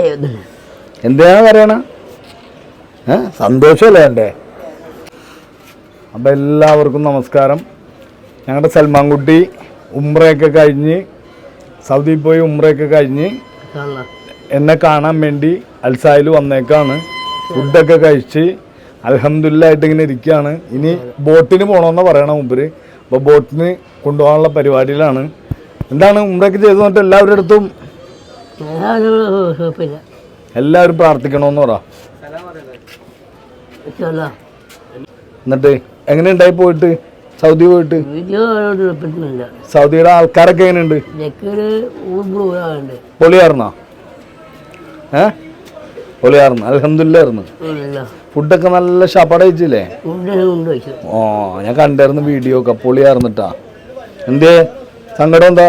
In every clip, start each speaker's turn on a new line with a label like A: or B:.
A: ഒന്നുമില്ല
B: പറയണ? സന്തോഷമല്ലേ എന്റെ? അപ്പം എല്ലാവർക്കും നമസ്കാരം. ഞങ്ങളുടെ സൽമാൻകുട്ടി ഉമ്രയൊക്കെ കഴിഞ്ഞ് സൗദിയിൽ പോയി ഉമ്രയൊക്കെ കഴിഞ്ഞ് എന്നെ കാണാൻ വേണ്ടി അൽസായിൽ വന്നേക്കാണ്. ഫുഡൊക്കെ കഴിച്ച് അലഹമില്ലായിട്ട് ഇങ്ങനെ ഇരിക്കുകയാണ്. ഇനി ബോട്ടിന് പോകണമെന്ന് പറയണം മുമ്പര് അപ്പോൾ ബോട്ടിന് കൊണ്ടുപോകാനുള്ള പരിപാടിയിലാണ്. എന്താണ് ഉമ്രയൊക്കെ ചെയ്തു എന്നിട്ട് എല്ലാവരുടെ അടുത്തും എല്ലാവരും പ്രാർത്ഥിക്കണമെന്ന് പറ. എന്നിട്ട് എങ്ങനെ ഉണ്ടായി പോയിട്ട്? സൗദി പോയിട്ട്? സൗദിയുടെ ആൾക്കാരൊക്കെ എങ്ങനെയുണ്ട്? പൊളിയാർന്നാ? ഏ? പൊളിയാർന്ന്. അലഹമില്ലായിരുന്നു ഫുഡൊക്കെ നല്ല ഷപ്പട
A: കഴിച്ചില്ലേ?
B: ഓ ഞാൻ കണ്ടായിരുന്നു വീഡിയോ ഒക്കെ. പൊളിയാർന്നിട്ടാ. എന്തേ സങ്കടം എന്താ?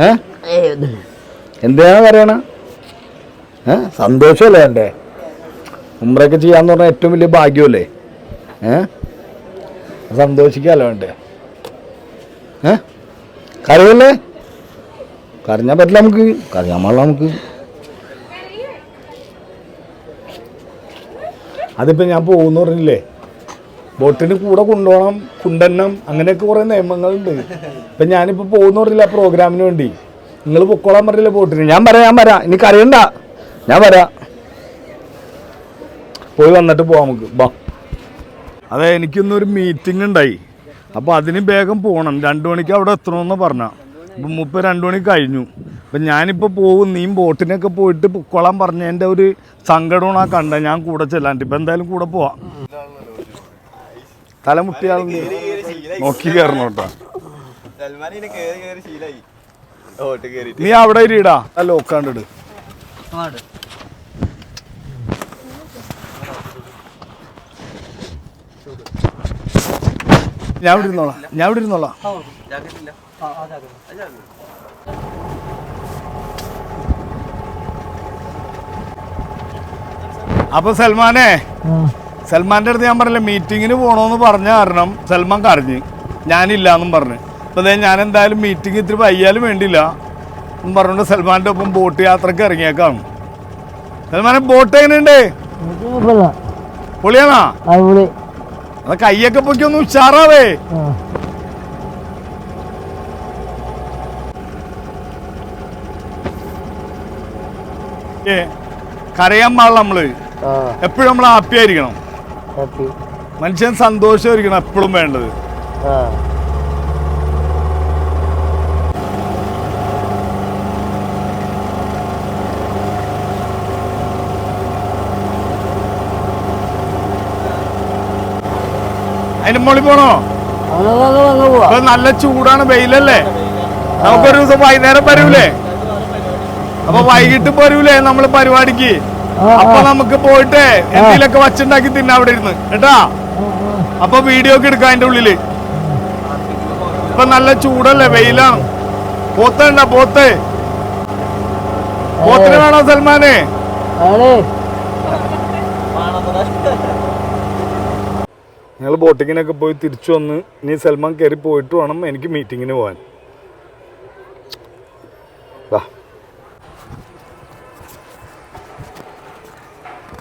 B: ഏ?
A: ഏയ് ഒന്നുമില്ല
B: എന്തിനാ പറയണ? ഏ? സന്തോഷമല്ലേ എന്റെ? ഉമ്രയൊക്കെ ചെയ്യാന്ന് പറഞ്ഞാൽ ഏറ്റവും വലിയ ഭാഗ്യമല്ലേ ഏ? സന്തോഷിക്കാമല്ലോ വേണ്ടേ ഏ? കരയല്ലേ? കരഞ്ഞാൽ പറ്റില്ല നമുക്ക്. കരയാൻ പാടില്ല നമുക്ക്. അതിപ്പോൾ ഞാൻ പോകുന്നു പറഞ്ഞില്ലേ? ബോട്ടിന് കൂടെ കൊണ്ടുപോകണം കുണ്ടന്നം അങ്ങനെയൊക്കെ കുറേ നിയമങ്ങളുണ്ട്. ഇപ്പം ഞാനിപ്പോൾ പോകുന്ന പറഞ്ഞില്ല ആ പ്രോഗ്രാമിന് വേണ്ടി? നിങ്ങൾ പൊക്കോളാൻ പറഞ്ഞില്ല പോയിട്ടില്ല ഞാൻ വരാം ഞാൻ വരാം എനിക്ക് അറിയണ്ട ഞാൻ വരാം പോയി വന്നിട്ട് പോവാം നമുക്ക്. ബാ. അതെ എനിക്കിന്നൊരു മീറ്റിംഗ് ഉണ്ടായി. അപ്പോൾ അതിന് വേഗം പോകണം രണ്ട് മണിക്ക് അവിടെ എത്തണമെന്ന് പറഞ്ഞ. അപ്പം മുപ്പത് രണ്ട് മണി കഴിഞ്ഞു. അപ്പം ഞാനിപ്പോൾ പോകും നീ ബോട്ടിനൊക്കെ പോയിട്ട് പൊക്കോളാൻ പറഞ്ഞതിന്റെ ഒരു സങ്കടമാണ് ആ കണ്ട. ഞാൻ കൂടെ ചെല്ലാണ്ട്. ഇപ്പം എന്തായാലും കൂടെ പോവാം. തലമുട്ടിയാൾ നോക്കി കയറണം കേട്ടോ നീ അവിടെ ഇരിടാ ആ ലോക്കാണ്ടിട് ഞാൻ ഇവിടെ ഇരുന്നോളാം. ഞാൻ ഇവിടെ ഇരുന്നോളാം. അപ്പൊ സൽമാനെ സൽമാന്റെ അടുത്ത് ഞാൻ പറഞ്ഞില്ല മീറ്റിങ്ങിന് പോണോന്ന് പറഞ്ഞ കാരണം സൽമാൻ കരഞ്ഞ്. ഞാനില്ലാന്നും പറഞ്ഞു. അപ്പൊ അതേ ഞാൻ എന്തായാലും മീറ്റിംഗ് ഇത്തിരി വയ്യാലും വേണ്ടിയില്ല. പറഞ്ഞുകൊണ്ട് സൽമാന്റെ ഒപ്പം ബോട്ട് യാത്രയ്ക്ക് ഇറങ്ങിയേക്കാം സൽമാനെ ബോട്ട് എങ്ങനെയുണ്ട്? പൊളിയാണോ? അത് കയ്യൊക്കെ പൊക്കി ഒന്ന് ഉഷാറാവേ. കരയാൻ പാടില്ല
A: നമ്മൾ.
B: എപ്പോഴും നമ്മൾ ഹാപ്പി ആയിരിക്കണം. മനുഷ്യൻ സന്തോഷമായിരിക്കണം എപ്പോഴും വേണ്ടത്. അതിന്റെ മുകളിൽ പോണോ? ഇപ്പൊ നല്ല ചൂടാണ് വെയിലല്ലേ? നമുക്കൊരു ദിവസം വൈകുന്നേരം വരൂലേ? അപ്പൊ വൈകിട്ട് വരൂലേ നമ്മൾ പരിപാടിക്ക്? അപ്പൊ നമുക്ക് പോയിട്ട് എന്തെങ്കിലൊക്കെ വച്ചുണ്ടാക്കി തിന്നാ അവിടെ ഇരുന്ന്. കേട്ടാ? അപ്പൊ വീഡിയോ ഒക്കെ എടുക്കാം അതിന്റെ ഉള്ളിൽ. ഇപ്പൊ നല്ല ചൂടല്ലേ വെയിലാണ്. പോത്ത ഉണ്ടോ പോത്ത്. പോത്തിന് വേണോ സൽമാനെ. ബോട്ടിങ്ങിനൊക്കെ പോയി തിരിച്ചു വന്ന് ഇനി സൽമാൻ കയറി പോയിട്ട് വേണം എനിക്ക് മീറ്റിങ്ങിന് പോകാൻ വാ